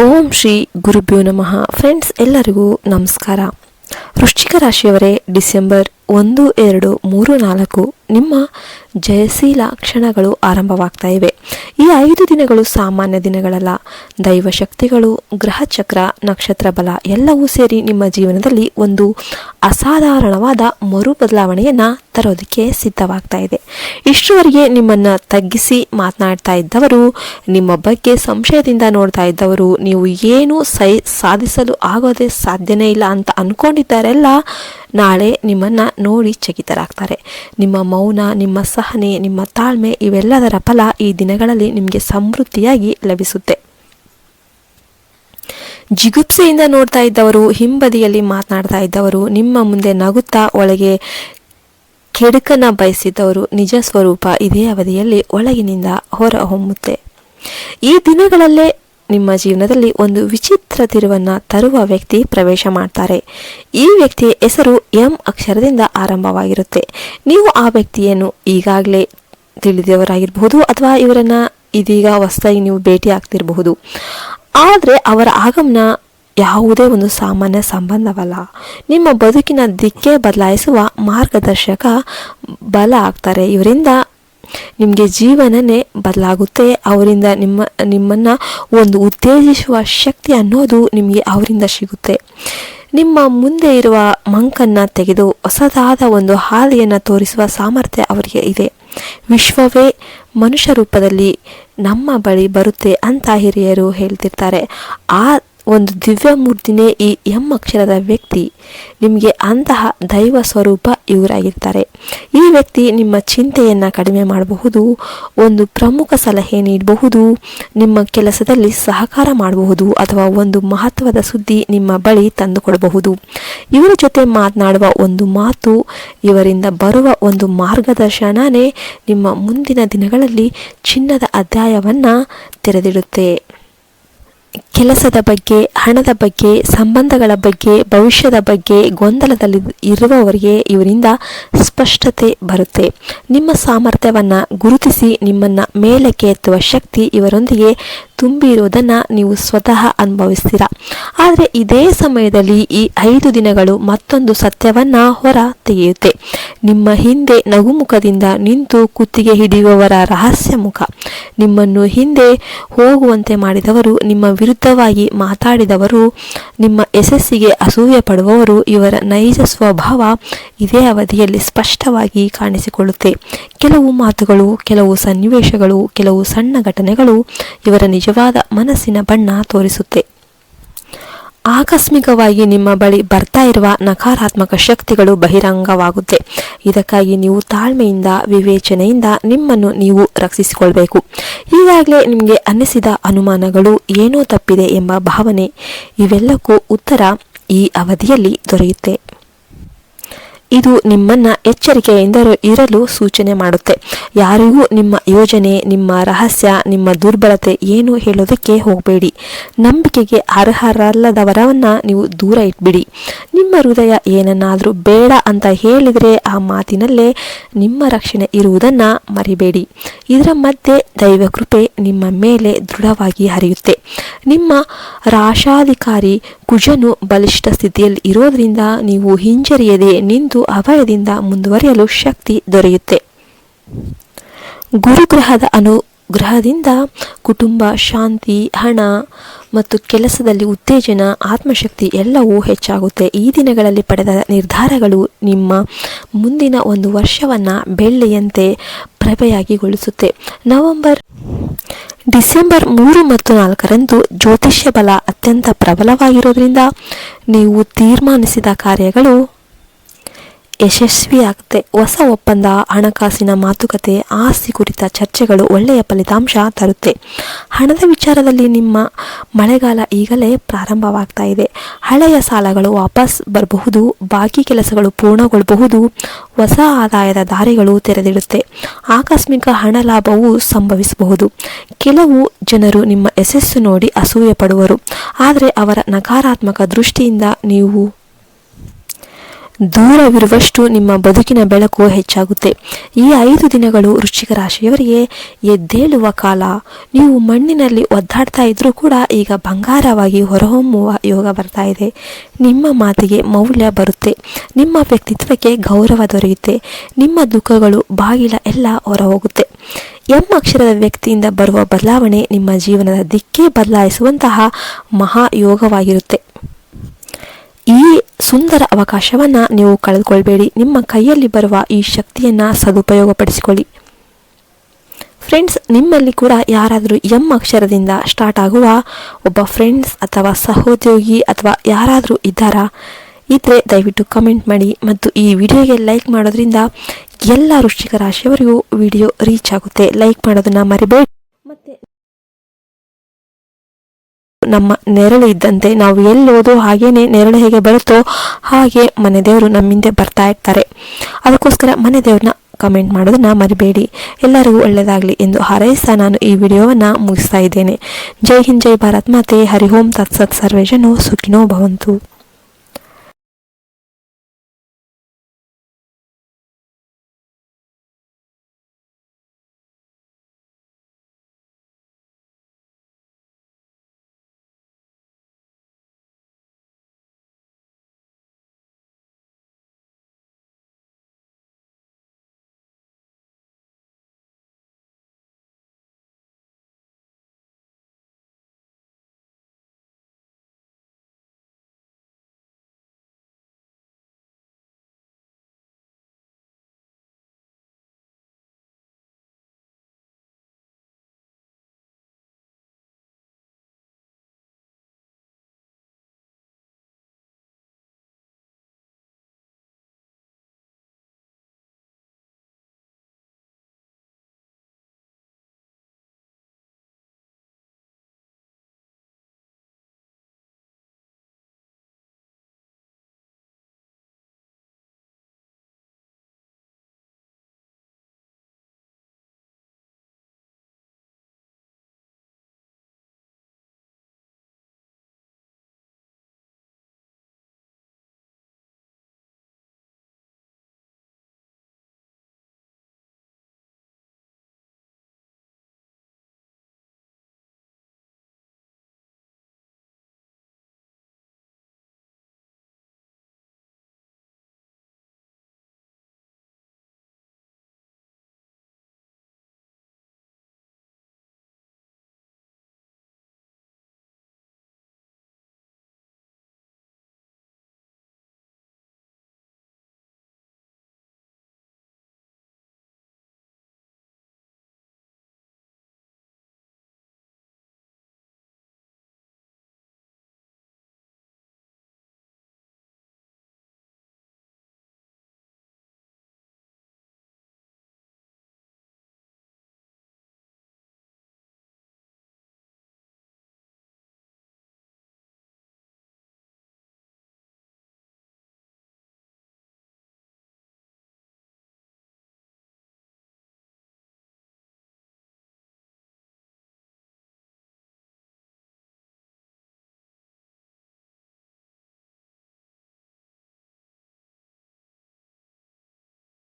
ಓಂ ಶ್ರೀ ಗುರುಭ್ಯೋ ನಮಃ. ಫ್ರೆಂಡ್ಸ್ ಎಲ್ಲರಿಗೂ ನಮಸ್ಕಾರ. ವೃಶ್ಚಿಕ ರಾಶಿಯವರೇ ಡಿಸೆಂಬರ್ ಒಂದು, ಎರಡು, ಮೂರು, ನಾಲ್ಕು ನಿಮ್ಮ ಜಯಶೀಲ ಕ್ಷಣಗಳು ಆರಂಭವಾಗ್ತಾ ಇವೆ. ಈ ಐದು ದಿನಗಳು ಸಾಮಾನ್ಯ ದಿನಗಳಲ್ಲ. ದೈವ ಶಕ್ತಿಗಳು, ಗ್ರಹ ಚಕ್ರ, ನಕ್ಷತ್ರ ಬಲ ಎಲ್ಲವೂ ಸೇರಿ ನಿಮ್ಮ ಜೀವನದಲ್ಲಿ ಒಂದು ಅಸಾಧಾರಣವಾದ ಮರು ಬದಲಾವಣೆಯನ್ನು ತರೋದಕ್ಕೆ ಸಿದ್ಧವಾಗ್ತಾ ಇದೆ. ಇಷ್ಟರವರೆಗೆ ನಿಮ್ಮನ್ನು ತಗ್ಗಿಸಿ ಮಾತನಾಡ್ತಾ ಇದ್ದವರು, ನಿಮ್ಮ ಬಗ್ಗೆ ಸಂಶಯದಿಂದ ನೋಡ್ತಾ ಇದ್ದವರು, ನೀವು ಏನು ಸೈ, ಸಾಧಿಸಲು ಆಗೋದೇ ಸಾಧ್ಯನೇ ಇಲ್ಲ ಅಂತ ಅನ್ಕೊಂಡಿದ್ದಾರೆಲ್ಲ ನಾಳೆ ನಿಮ್ಮನ್ನು ನೋಡಿ ಚಕಿತರಾಗ್ತಾರೆ. ನಿಮ್ಮ ಮೌನ, ನಿಮ್ಮ ಸಹನೆ, ನಿಮ್ಮ ತಾಳ್ಮೆ ಇವೆಲ್ಲದರ ಫಲ ಈ ದಿನಗಳಲ್ಲಿ ನಿಮಗೆ ಸಮೃದ್ಧಿಯಾಗಿ ಲಭಿಸುತ್ತೆ. ಜಿಗುತ್ಸೆಯಿಂದ ನೋಡ್ತಾ ಇದ್ದವರು, ಹಿಂಬದಿಯಲ್ಲಿ ಮಾತನಾಡ್ತಾ ಇದ್ದವರು, ನಿಮ್ಮ ಮುಂದೆ ನಗುತ್ತಾ ಒಳಗೆ ಕೆಡುಕನ ಬಯಸಿದ್ದವರು ನಿಜ ಸ್ವರೂಪ ಇದೇ ಅವಧಿಯಲ್ಲಿ ಒಳಗಿನಿಂದ ಹೊರಹೊಮ್ಮುತ್ತೆ ಈ ದಿನಗಳಲ್ಲೇ ನಿಮ್ಮ ಜೀವನದಲ್ಲಿ ಒಂದು ವಿಚಿತ್ರ ತಿರುವನ್ನು ತರುವ ವ್ಯಕ್ತಿ ಪ್ರವೇಶ ಮಾಡ್ತಾರೆ. ಈ ವ್ಯಕ್ತಿಯ ಹೆಸರು ಎಂ ಅಕ್ಷರದಿಂದ ಆರಂಭವಾಗಿರುತ್ತೆ. ನೀವು ಆ ವ್ಯಕ್ತಿಯನ್ನು ಈಗಾಗಲೇ ತಿಳಿದವರಾಗಿರಬಹುದು ಅಥವಾ ಇವರನ್ನು ಇದೀಗ ಹೊಸದಾಗಿ ನೀವು ಭೇಟಿ ಆಗ್ತಿರಬಹುದು. ಆದರೆ ಅವರ ಆಗಮನ ಯಾವುದೇ ಒಂದು ಸಾಮಾನ್ಯ ಸಂಬಂಧವಲ್ಲ. ನಿಮ್ಮ ಬದುಕಿನ ದಿಕ್ಕೇ ಬದಲಾಯಿಸುವ ಮಾರ್ಗದರ್ಶಕ ಬಲ ಆಗ್ತಾರೆ. ಇವರಿಂದ ನಿಮಗೆ ಜೀವನನೇ ಬದಲಾಗುತ್ತೆ. ಅವರಿಂದ ನಿಮ್ಮ, ನಿಮ್ಮನ್ನು ಒಂದು ಉತ್ತೇಜಿಸುವ ಶಕ್ತಿ ಅನ್ನೋದು ನಿಮಗೆ ಅವರಿಂದ ಸಿಗುತ್ತೆ. ನಿಮ್ಮ ಮುಂದೆ ಇರುವ ಮಂಕನ್ನು ತೆಗೆದು ಹೊಸದಾದ ಒಂದು ಹಾದಿಯನ್ನು ತೋರಿಸುವ ಸಾಮರ್ಥ್ಯ ಅವರಿಗೆ ಇದೆ. ವಿಶ್ವವೇ ಮನುಷ್ಯ ರೂಪದಲ್ಲಿ ನಮ್ಮ ಬಳಿ ಬರುತ್ತೆ ಅಂತ ಹಿರಿಯರು ಹೇಳ್ತಿರ್ತಾರೆ. ಆ ಒಂದು ದಿವ್ಯ ಮೂರ್ತಿನೇ ಈ ಎಂ ಅಕ್ಷರದ ವ್ಯಕ್ತಿ. ನಿಮಗೆ ಅಂತಹ ದೈವ ಸ್ವರೂಪ ಇವರಾಗಿರ್ತಾರೆ. ಈ ವ್ಯಕ್ತಿ ನಿಮ್ಮ ಚಿಂತೆಯನ್ನು ಕಡಿಮೆ ಮಾಡಬಹುದು, ಒಂದು ಪ್ರಮುಖ ಸಲಹೆ ನೀಡಬಹುದು, ನಿಮ್ಮ ಕೆಲಸದಲ್ಲಿ ಸಹಕಾರ ಮಾಡಬಹುದು, ಅಥವಾ ಒಂದು ಮಹತ್ವದ ಸುದ್ದಿ ನಿಮ್ಮ ಬಳಿ ತಂದುಕೊಡಬಹುದು. ಇವರ ಜೊತೆ ಮಾತನಾಡುವ ಒಂದು ಮಾತು, ಇವರಿಂದ ಬರುವ ಒಂದು ಮಾರ್ಗದರ್ಶನನೇ ನಿಮ್ಮ ಮುಂದಿನ ದಿನಗಳಲ್ಲಿ ಚಿನ್ನದ ಅಧ್ಯಾಯವನ್ನು ತೆರೆದಿಡುತ್ತೆ. ಕೆಲಸದ ಬಗ್ಗೆ, ಹಣದ ಬಗ್ಗೆ, ಸಂಬಂಧಗಳ ಬಗ್ಗೆ, ಭವಿಷ್ಯದ ಬಗ್ಗೆ ಗೊಂದಲದಲ್ಲಿ ಇರುವವರಿಗೆ ಇವರಿಂದ ಸ್ಪಷ್ಟತೆ ಬರುತ್ತೆ. ನಿಮ್ಮ ಸಾಮರ್ಥ್ಯವನ್ನು ಗುರುತಿಸಿ, ನಿಮ್ಮನ್ನು ಮೇಲಕ್ಕೆ ಎತ್ತುವ ಶಕ್ತಿ ಇವರೊಂದಿಗೆ ತುಂಬಿರುವುದನ್ನು ನೀವು ಸ್ವತಃ ಅನುಭವಿಸ್ತೀರ? ಆದರೆ ಇದೇ ಸಮಯದಲ್ಲಿ ಈ ಐದು ದಿನಗಳು ಮತ್ತೊಂದು ಸತ್ಯವನ್ನು ಹೊರ ತೆಗೆಯುತ್ತೆ. ನಿಮ್ಮ ಹಿಂದೆ ನಗುಮುಖದಿಂದ ನಿಂತು ಕುತ್ತಿಗೆ ಹಿಡಿಯುವವರ ರಹಸ್ಯ ಮುಖ. ನಿಮ್ಮನ್ನು ಹಿಂದೆ ಹೋಗುವಂತೆ ಮಾಡಿದವರು, ನಿಮ್ಮ ವಿರುದ್ಧವಾಗಿ ಮಾತಾಡಿದವರು, ನಿಮ್ಮ ಯಶಸ್ಸಿಗೆ ಅಸೂಯೆ ಪಡುವವರು, ಇವರ ನೈಜ ಸ್ವಭಾವ ಇದೇ ಅವಧಿಯಲ್ಲಿ ಸ್ಪಷ್ಟವಾಗಿ ಕಾಣಿಸಿಕೊಳ್ಳುತ್ತೆ. ಕೆಲವು ಮಾತುಗಳು, ಕೆಲವು ಸನ್ನಿವೇಶಗಳು, ಕೆಲವು ಸಣ್ಣ ಘಟನೆಗಳು ಇವರ ನಿಜವಾದ ಮನಸ್ಸಿನ ಬಣ್ಣ ತೋರಿಸುತ್ತೆ. ಆಕಸ್ಮಿಕವಾಗಿ ನಿಮ್ಮ ಬಳಿ ಬರ್ತಾ ಇರುವ ನಕಾರಾತ್ಮಕ ಶಕ್ತಿಗಳು ಬಹಿರಂಗವಾಗುತ್ತೆ. ಇದಕ್ಕಾಗಿ ನೀವು ತಾಳ್ಮೆಯಿಂದ, ವಿವೇಚನೆಯಿಂದ ನಿಮ್ಮನ್ನು ನೀವು ರಕ್ಷಿಸಿಕೊಳ್ಬೇಕು. ಈಗಾಗಲೇ ನಿಮಗೆ ಅನ್ನಿಸಿದ ಅನುಮಾನಗಳು ಏನೋ ತಪ್ಪಿದೆ ಎಂಬ ಭಾವನೆ ಇವೆಲ್ಲಕ್ಕೂ ಉತ್ತರ ಈ ಅವಧಿಯಲ್ಲಿ ದೊರೆಯುತ್ತೆ. ಇದು ನಿಮ್ಮನ್ನ ಎಚ್ಚರಿಕೆಯಿಂದ ಇರಲು ಸೂಚನೆ ಮಾಡುತ್ತೆ. ಯಾರಿಗೂ ನಿಮ್ಮ ಯೋಜನೆ, ನಿಮ್ಮ ರಹಸ್ಯ, ನಿಮ್ಮ ದುರ್ಬಲತೆ ಏನು ಹೇಳೋದಕ್ಕೆ ಹೋಗಬೇಡಿ. ನಂಬಿಕೆಗೆ ಅರ್ಹರಲ್ಲದವರವನ್ನ ನೀವು ದೂರ ಇಟ್ಬಿಡಿ. ನಿಮ್ಮ ಹೃದಯ ಏನನ್ನಾದರೂ ಬೇಡ ಅಂತ ಹೇಳಿದರೆ ಆ ಮಾತಿನಲ್ಲೇ ನಿಮ್ಮ ರಕ್ಷಣೆ ಇರುವುದನ್ನು ಮರಿಬೇಡಿ. ಇದರ ಮಧ್ಯೆ ದೈವ ಕೃಪೆ ನಿಮ್ಮ ಮೇಲೆ ದೃಢವಾಗಿ ಹರಿಯುತ್ತೆ. ನಿಮ್ಮ ರಾಶಾಧಿಕಾರಿ ಕುಜನು ಬಲಿಷ್ಠ ಸ್ಥಿತಿಯಲ್ಲಿ ಇರೋದ್ರಿಂದ ನೀವು ಹಿಂಜರಿಯದೆ ನಿಂತು ಅಭಯದಿಂದ ಮುಂದುವರಿಯಲು ಶಕ್ತಿ ದೊರೆಯುತ್ತೆ. ಗುರುಗ್ರಹದ ಅನುಗ್ರಹದಿಂದ ಕುಟುಂಬ, ಶಾಂತಿ, ಹಣ ಮತ್ತು ಕೆಲಸದಲ್ಲಿ ಉತ್ತೇಜನ, ಆತ್ಮಶಕ್ತಿ ಎಲ್ಲವೂ ಹೆಚ್ಚಾಗುತ್ತೆ. ಈ ದಿನಗಳಲ್ಲಿ ಪಡೆದ ನಿರ್ಧಾರಗಳು ನಿಮ್ಮ ಮುಂದಿನ ಒಂದು ವರ್ಷವನ್ನು ಬೆಳ್ಳಿಯಂತೆ ಪ್ರಭೆಯಾಗಿಗೊಳಿಸುತ್ತೆ. ನವೆಂಬರ್ ಡಿಸೆಂಬರ್ ಮೂರು ಮತ್ತು ನಾಲ್ಕರಂದು ಜ್ಯೋತಿಷ್ಯ ಬಲ ಅತ್ಯಂತ ಪ್ರಬಲವಾಗಿರೋದ್ರಿಂದ ನೀವು ತೀರ್ಮಾನಿಸಿದ ಕಾರ್ಯಗಳು ಯಶಸ್ವಿಯಾಗುತ್ತೆ ಹೊಸ ಒಪ್ಪಂದ, ಹಣಕಾಸಿನ ಮಾತುಕತೆ, ಆಸ್ತಿ ಕುರಿತ ಚರ್ಚೆಗಳು ಒಳ್ಳೆಯ ಫಲಿತಾಂಶ ತರುತ್ತೆ. ಹಣದ ವಿಚಾರದಲ್ಲಿ ನಿಮ್ಮ ಮಳೆಗಾಲ ಈಗಲೇ ಪ್ರಾರಂಭವಾಗ್ತಾ ಇದೆ. ಹಳೆಯ ಸಾಲಗಳು ವಾಪಸ್ ಬರಬಹುದು, ಬಾಕಿ ಕೆಲಸಗಳು ಪೂರ್ಣಗೊಳ್ಳಬಹುದು, ಹೊಸ ಆದಾಯದ ದಾರಿಗಳು ತೆರೆದಿಡುತ್ತೆ. ಆಕಸ್ಮಿಕ ಹಣ ಲಾಭವು ಸಂಭವಿಸಬಹುದು. ಕೆಲವು ಜನರು ನಿಮ್ಮ ಯಶಸ್ಸು ನೋಡಿ ಅಸೂಯೆ ಪಡುವರು. ಆದರೆ ಅವರ ನಕಾರಾತ್ಮಕ ದೃಷ್ಟಿಯಿಂದ ನೀವು ದೂರವಿರುವಷ್ಟು ನಿಮ್ಮ ಬದುಕಿನ ಬೆಳಕು ಹೆಚ್ಚಾಗುತ್ತೆ. ಈ ಐದು ದಿನಗಳು ವೃಶ್ಚಿಕ ರಾಶಿಯವರಿಗೆ ಎದ್ದೇಳುವ ಕಾಲ. ನೀವು ಮಣ್ಣಿನಲ್ಲಿ ಒದ್ದಾಡ್ತಾ ಇದ್ರೂ ಕೂಡ ಈಗ ಬಂಗಾರವಾಗಿ ಹೊರಹೊಮ್ಮುವ ಯೋಗ ಬರ್ತಾ ಇದೆ. ನಿಮ್ಮ ಮಾತಿಗೆ ಮೌಲ್ಯ ಬರುತ್ತೆ. ನಿಮ್ಮ ವ್ಯಕ್ತಿತ್ವಕ್ಕೆ ಗೌರವ ದೊರೆಯುತ್ತೆ. ನಿಮ್ಮ ದುಃಖಗಳು ಬಾಗಿಲ ಎಲ್ಲ ಹೊರ ಹೋಗುತ್ತೆ ಎಂ ಅಕ್ಷರದ ವ್ಯಕ್ತಿಯಿಂದ ಬರುವ ಬದಲಾವಣೆ ನಿಮ್ಮ ಜೀವನದ ದಿಕ್ಕೇ ಬದಲಾಯಿಸುವಂತಹ ಮಹಾ ಯೋಗವಾಗಿರುತ್ತೆ. ಈ ಸುಂದರ ಅವಕಾಶವನ್ನು ನೀವು ಕಳೆದುಕೊಳ್ಬೇಡಿ. ನಿಮ್ಮ ಕೈಯಲ್ಲಿ ಬರುವ ಈ ಶಕ್ತಿಯನ್ನು ಸದುಪಯೋಗಪಡಿಸಿಕೊಳ್ಳಿ. ಫ್ರೆಂಡ್ಸ್ ನಿಮ್ಮಲ್ಲಿ ಕೂಡ ಯಾರಾದರೂ ಎಂ ಅಕ್ಷರದಿಂದ ಸ್ಟಾರ್ಟ್ ಆಗುವ ಒಬ್ಬ ಫ್ರೆಂಡ್ಸ್ ಅಥವಾ ಸಹೋದ್ಯೋಗಿ ಅಥವಾ ಯಾರಾದರೂ ಇದ್ದಾರಾ? ಇದ್ದರೆ ದಯವಿಟ್ಟು ಕಮೆಂಟ್ ಮಾಡಿ ಮತ್ತು ಈ ವಿಡಿಯೋಗೆ ಲೈಕ್ ಮಾಡೋದ್ರಿಂದ ಎಲ್ಲ ವೃಶ್ಚಿಕ ರಾಶಿಯವರಿಗೂ ವಿಡಿಯೋ ರೀಚ್ ಆಗುತ್ತೆ. ಲೈಕ್ ಮಾಡೋದನ್ನು ಮರಿಬೇಡಿ. ಮತ್ತೆ ನಮ್ಮ ನೆರಳು ಇದ್ದಂತೆ ನಾವು ಎಲ್ಲೋದು ಹಾಗೇನೆ ನೆರಳು ಹೇಗೆ ಬರುತ್ತೋ ಹಾಗೆ ಮನೆ ದೇವರು ನಮ್ಮಿಂದೆ ಬರ್ತಾ ಇರ್ತಾರೆ. ಅದಕ್ಕೋಸ್ಕರ ಮನೆ ದೇವ್ರನ್ನ ಕಮೆಂಟ್ ಮಾಡೋದನ್ನ ಮರಿಬೇಡಿ. ಎಲ್ಲರಿಗೂ ಒಳ್ಳೆಯದಾಗಲಿ ಎಂದು ಹಾರೈಸ್ತಾ ನಾನು ಈ ವಿಡಿಯೋವನ್ನು ಮುಗಿಸ್ತಾ ಇದ್ದೇನೆ. ಜೈ ಹಿಂದ್, ಜೈ ಭಾರತ್ ಮಾತೆ. ಹರಿಹೋಂ ತತ್ಸತ್ ಸರ್ವೇಜನೋ, ಸುಖಿನೋ ಭವಂತು.